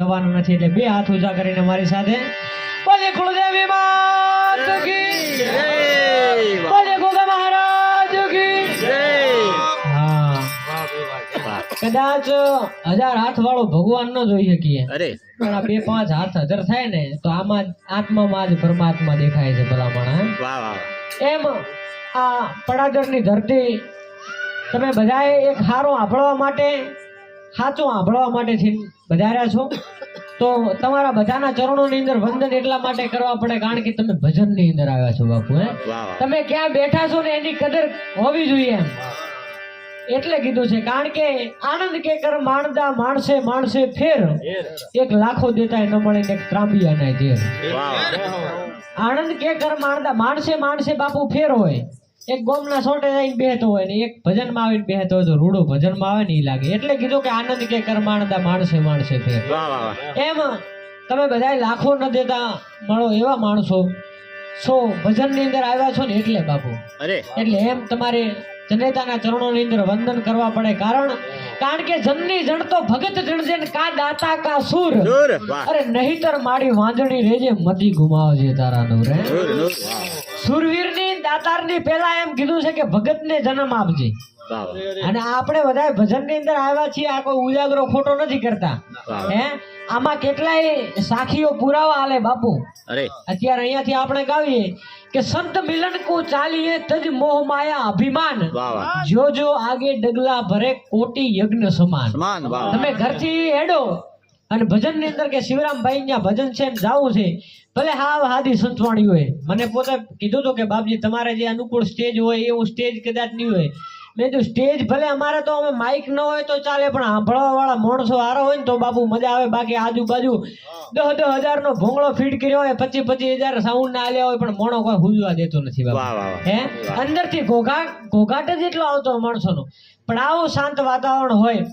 થવાનું નથી એટલે બે હાથ ઉજા કરીને મારી સાથે બોલે કુળદેવી માત કી. બોલે ગોગા મહારાજ કી. હા. કદાચ હજાર હાથ વાળો ભગવાન ન જોઈ શકીએ. અરે. પણ આ બે પાંચ હાથ હાજર થાય ને તો આમાં આત્મામાં જ પરમાત્મા દેખાય છે વાહ વાહ એમ આ પડાદરની ધરતી તમે બધાએ એક સારું આંભળવા માટે સાચું આંભળવા માટે થી વધાર્યા છો? તો તમારા બધાના ચરણોની અંદર વંદન એટલા માટે કરવા પડે કારણ કે તમે ભજનની અંદર આવ્યા છો બાપુ હે? તમે ક્યાં બેઠા છો ને એની કદર હોવી જોઈએ એમ. એટલે કીધું છે કારણ કે આનંદ કે કર માણદા માણસે માણસે ફેર. એક લાખો દેતા ન મળે ને એક ત્રાંબિયા ના આનંદ કે કર માણદા માણસે માણસે બાપુ ફેર હોય. એક ગોમના સોટે જઈને બેહતો હોય ને એક ભજનમાં આવીને બેહતો હોય તો રૂડો ભજનમાં આવે ને ઈ લાગે. એટલે કીધું કે આનંદ કે કરમાણદા માણસે માણસે વાહ એમ તમે બધાય લાખો ન દેતા મળો એવા માણસો. સો ભજનની અંદર આવ્યા છો ને એટલે બાપુ. એટલે એમ તમારે જનેતાના ચરણોની અંદર વંદન કરવા પડે. કારણ કારણ કે જનની જણ તો ભગત જણજે ને કા દાતા કા સુર. અરે નહીતર મારી વાંજણી રેજે મતી ગુમાવજે તારા નું વાહ. સુરવીરની દાતારની પેલા એમ કીધું છે કે ભગતને જન્મ આપજે. અને આપણે બધા ભજનની અંદર આવ્યા છીએ આ કોઈ ઉજાગરો ખોટો નથી કરતા. હે? આમાં કેટલાય સાખીઓ પુરાવા આલે બાપુ. અરે. અત્યારે અહીંયાથી આપણે ગાવીએ કે સંત મિલન કો ચાલીએ તજ મોહ માયા અભિમાન. જો જો આગે ડગલા ભરે કોટી યજ્ઞ સમાન. તમે ઘરથી હેડો. અને ભજનની અંદર કે શિવરામભાઈ ત્યાં ભજન છે જાવું છે ભલે હાવ હાદી સંતવાણી હોય. મને પોતે કીધું હતું કે બાપજી તમારે જે અનુકૂળ સ્ટેજ હોય એવું સ્ટેજ કદાચ નહીં હોય. મેં કીધું સ્ટેજ ભલે અમારે તો અમે માઇક ન હોય તો ચાલે પણ સાંભળવા વાળા માણસો હારો હોય ને તો બાપુ મજા આવે. બાકી આજુબાજુ દસ દસ હજાર નો ભોંગળો ફીટ કર્યો હોય પચીસ પચીસ હજાર સાઉન્ડ ના આલ્યા હોય પણ મોણો કોઈ હુજવા દેતો નથી બાપુ. હે? અંદરથી ઘોઘાટ ઘોઘાટ જ એટલો આવતો માણસોનો. પણ આવું શાંત વાતાવરણ હોય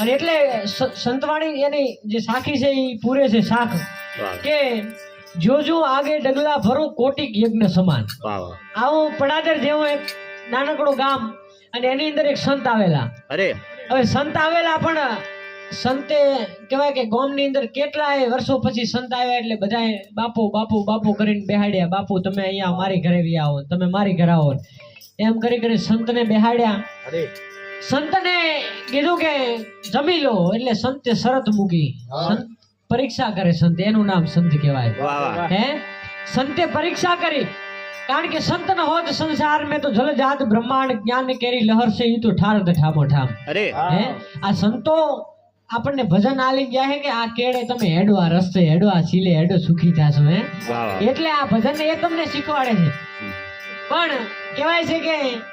અને એટલે સંતવાણી એની જે સાખી છે એ પૂરે છે શાખ કે જોજો આગે ડગલા ભરું કોટિક યજ્ઞ સમાન. આવું પડાદર જેવો એક નાનકડું ગામ અને એની અંદર એક સંત આવેલા. અરે. હવે સંત આવેલા પણ સંતે કહેવાય કે ગામની અંદર કેટલાય વર્ષો પછી સંત આવ્યા એટલે બધા બાપુ બાપુ બાપુ કરીને બેહાડ્યા. બાપુ તમે અહીંયા મારી ઘરે આવો તમે મારી ઘરે આવો એમ કરી કરી સંતને બેહાડ્યા. સંતને કીધું કે જમી લો એટલે સંતે શરત મૂકી. પરીક્ષા કરે સંત એનું નામ સંત કહેવાય. હે? સંતે પરીક્ષા કરી. કારણ કે સંત ન હોત સંસાર મેં તો જલ જાત બ્રહ્માંડ જ્ઞાન કેરી લહર છે એ તો ઠાર ઠામો ઠામ. અરે. હે? આ સંતો આપણને ભજન આલી ગયા છે કે આ કેડે તમે હેડો આ રસ્તે હેડો આ હેડો સુખી થાશો હે? એટલે આ ભજન એ તમને શીખવાડે છે. પણ કહેવાય છે કે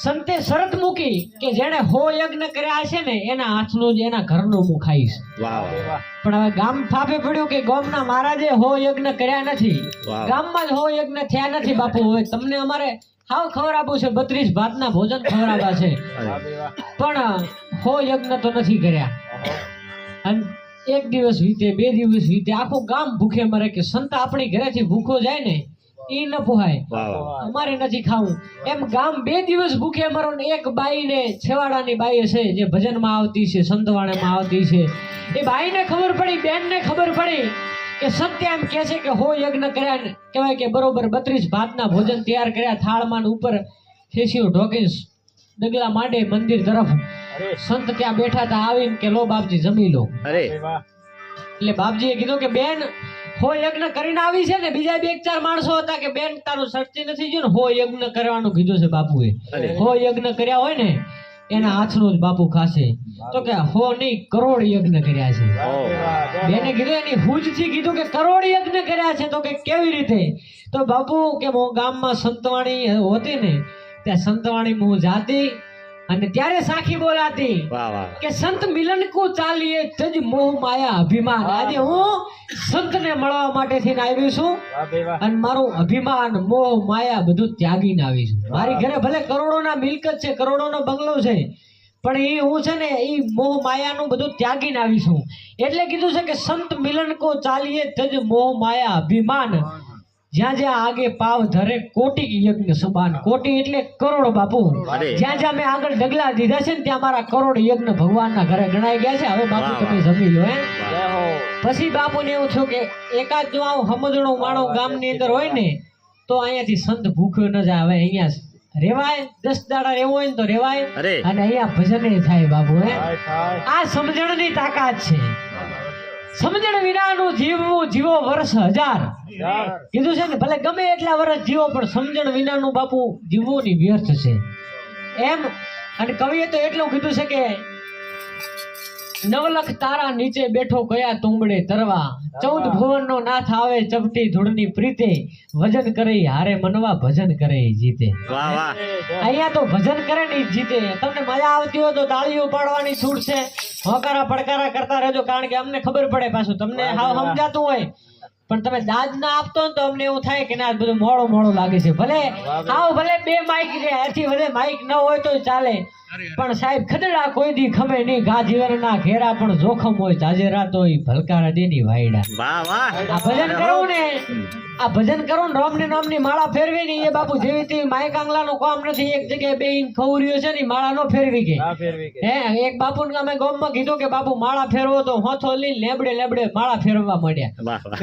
સંતે શરત મૂકી કે જેણે હો યજ્ઞ કર્યા છે ને એના હાથનું જ એના ઘરનું હું ખાઈશ. પણ હવે ગામ ફાફે પડ્યું કે ગામના મહારાજે હો યજ્ઞ કર્યા નથી. ગામમાં જ હો યજ્ઞ થયા નથી બાપુ. હવે તમને અમારે હાવ ખવડાવવું છે બત્રીસ ભાતના ભોજન ખવડાવવા છે. પણ હો યજ્ઞ તો નથી કર્યા. અને એક દિવસ વીતે બે દિવસ વીતે આખું ગામ ભૂખે મરે કે સંત આપણી ઘરેથી ભૂખો જાય ને ઈ ન પોહાય અમારે નથી ખાવું એમ ગામ બે દિવસ ભૂખે મરો ને એક બાઈને છેવાડાની બાઈ છે જે ભજનમાં આવતી છે સંતવાણીમાં આવતી છે. એ બાઈને ખબર પડી બેનને ખબર પડી કે સત્ય એમ કે છે કે હો યજ્ઞ કર્યા ને કહેવાય કે બરોબર બત્રીસ ભાતના ભોજન તૈયાર કર્યા થાળમાં ઉપર ફેસીઓ ઢોકી ડગલા માંડે મંદિર તરફ. સંત ત્યાં બેઠા હતા આવીને કે લો બાપજી જમી લો. અરે. એટલે બાપજીએ કીધું કે બેન હો યજ્ઞ કરીને આવી છે ને બીજા બે એક ચાર માણસો હતા કે બેન તારું સર્ચી નથી ગયું ને હો યજ્ઞ કરવાનું કીધું છે બાપુએ. હો યજ્ઞ કર્યા હોય ને એના હાથનું જ બાપુ ખાશે. તો કે હો નહીં કરોડ યજ્ઞ કર્યા છે. બેને કીધું એની હુજથી કીધું કે કરોડ યજ્ઞ કર્યા છે તો કે કેવી રીતે? તો બાપુ કે હું ગામમાં સંતવાણી હોતી ને ત્યાં સંતવાણી હું જાતી અને ત્યારે સાખી બોલાતી કે સંત મિલન કો ચાલીએ તજ મોહ માયા અભિમાન. આજે હું સંતને મળવા માટે થઈને આવ્યો છું અને મારું અભિમાન મોહ માયા બધું ત્યાગીને આવી છું. મારી ઘરે ભલે કરોડોના મિલકત છે કરોડોનો બંગલો છે પણ એ હું છે ને એ મોહ માયાનું બધું ત્યાગીને આવી છું. એટલે કીધું છે કે સંત મિલન કો ચાલીએ તજ મોહ માયા અભિમાન. જ્યાં જ્યાં આગે પાવ ધરે કોટી યજ્ઞ સમાન કોટી એટલે કરોડ બાપુ. જ્યાં જ્યાં મેં આગળ ડગલા દીધા છે ને ત્યાં મારા કરોડ યજ્ઞ ભગવાનના ઘરે ગણાઈ ગયા છે. હવે બાપુ તમે જમી લો હે. પછી બાપુ ને એવું થયું કે એકાદ જો આવું સમજણો માણો ગામની અંદર હોય ને તો અહીંયાથી સંત ભૂખ્યો ન જાય. હવે અહીંયા રેવાય દસ દાડા રહેવું હોય ને તો રેવાય. અને અહીંયા ભજન થાય બાપુ હે. આ સમજણ આ સમજણની તાકાત છે. સમજણ વિનાનું જીવવું જીવો વર્ષ હજાર. કીધું છે ને ભલે ગમે એટલા વર્ષ જીવો પણ સમજણ વિનાનું બાપુ જીવવું ની વ્યર્થ છે. એમ અને કવિએ તો એટલું કીધું છે કે નવલખ તારા નીચે બેઠો કયા તુંબડે તરવા ચૌદ ભુવનનો નાથ આવે ચપટી ધૂળની પ્રીતે. વજન કરે હારે મનવા ભજન કરે જીતે. અહીંયા તો ભજન કરે ને જીતે. તમને મજા આવતી હોય તો તાળીઓ પાડવાની છૂટ છે. હોકારા પડકારા કરતા રહેજો કારણ કે અમને ખબર પડે પાછું. તમને હાવ સમજાતું હોય. પણ તમે દાદ ના આપતો ને તો અમને એવું થાય કે ના બધું મોડું મોડું લાગે છે. ભલે આવો ભલે બે માઇક રે એથી ભલે માઇક ન હોય તો ચાલે. પણ સાહેબ ખદડા કોઈ દી ખમે નહીં. ગાજીવર ના ઘેરા પણ જોખમ હોય જાજેરા તો ઈ ભલકારા દેની વાયડા. વાહ વાહ. આ ભજન કરવું ને આ ભજન કરવું ને રામ ને નામની માળા ફેરવી ને એ બાપુ જેવી તે માઇક આંગલાનું કામ નથી. એક જગ્યાએ બે ખવર્યો છે ને માળા નો ફેરવી ના કે હે એક બાપુ અમે ગામમાં કીધું કે બાપુ માળા ફેરવો તો હોથો લઈ લેબડે લેબડે માળા ફેરવા માંડ્યા.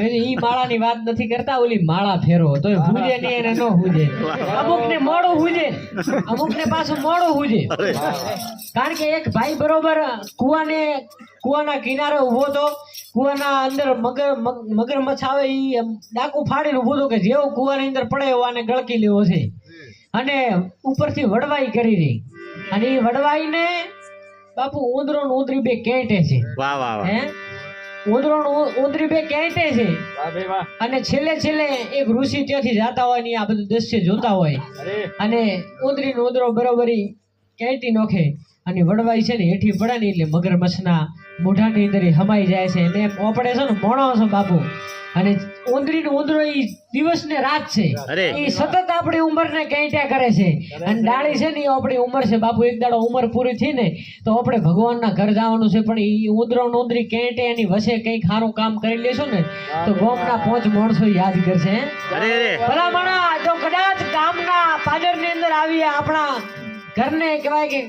ઈ માળા મેં માળાની વાત નથી કરતા ઓલી માળા ફેરવો. તો હુજે નહીં એને ન હુજે. અમુક ને મોડું હુજે. અમુક ને પાછું મોડું હુજે. કારણ કે એક ભાઈ બરોબર કુવાને કુવાના કિનારે ઊભો તો કુવાના અંદર મગર મગરમચ્છ આવે ઈ ડાકુ ફાડીને ઊભો તો કે જેવો કુવાની અંદર પડે એવો આને ગળકી લેવો છે. અને ઉપરથી વડવાઈ કરી રહી. અને એ વડવાઈને બાપુ ઉંદરો ને ઉંદરી બે કેટે છે. વાહ વાહ વાહ. હે? ઉંદરો ને ઉંદરી બે કેટે છે. વાહ ભાઈ વાહ. અને છેલ્લે છેલ્લે એક ઋષિ ત્યાંથી જાતા હોય ને આ બધું દ્રશ્ય જોતા હોય. અને ઉંદરી નો ઉંદરો બરોબરી કેંટી નોખે અને વડવાઈ છે ને હેઠી પડે ને એટલે મગરમચ્છના મોઢાની અંદર હમાઈ જાય છે. અને એમ ઓપડે છે ને મોણો છે બાપુ. અને ઉંદરી નો ઉંદરો એ દિવસ ને રાત છે. એ સતત આપણી ઉંમરને કેંટ્યા કરે છે. અને ડાળી છે ને એ આપણી ઉંમર છે. બાપુ એક દાડો ઉંમર પૂરી થઈ ને તો આપણે ભગવાનના ઘર જવાનું છે. પણ એ ઉંદરો ને ઉંદરી કેંટે એની વસે કંઈક સારું કામ કરી લેશો ને તો ગોમના પાંચ માણસો યાદ કરશે ભલા માણા જો કદાચ ગામના પાદરની અંદર આવીએ આપણા ઘરને કહેવાય કે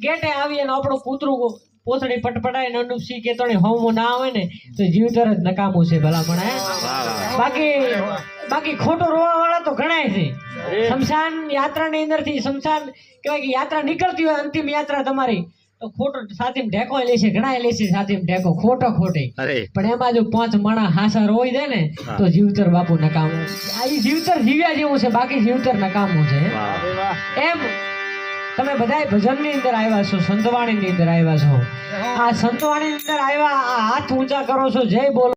ગેટે આવી અને આપણું કૂતરું પોતડી પટપટાય ને અનુપસી કે તોડી હોમું ના આવે ને તો જીવતર જ નકામું છે ભલામણા હે? બાકી બાકી ખોટું રોવા વાળા તો ઘણાય છે. શમશાન યાત્રાની અંદરથી શમશાન કહેવાય કે યાત્રા નીકળતી હોય અંતિમ યાત્રા તમારી. તો ખોટો સાથે ઢેકો લેશે લે છે સાથે ઢેકો ખોટો ખોટે. પણ એમાં જો પાંચ માણા હાસા રોઈ દે ને તો જીવતર બાપુ નકામું. આ જીવતર જીવ્યા જેવું છે બાકી જીવતર નકામું છે. એમ તમે બધાય ભજનની અંદર આવ્યા છો, સંતવાણીની અંદર આવ્યા છો. આ સંતવાણીની અંદર આવ્યા, આ હાથ ઊંચા કરો છો, જય બોલો.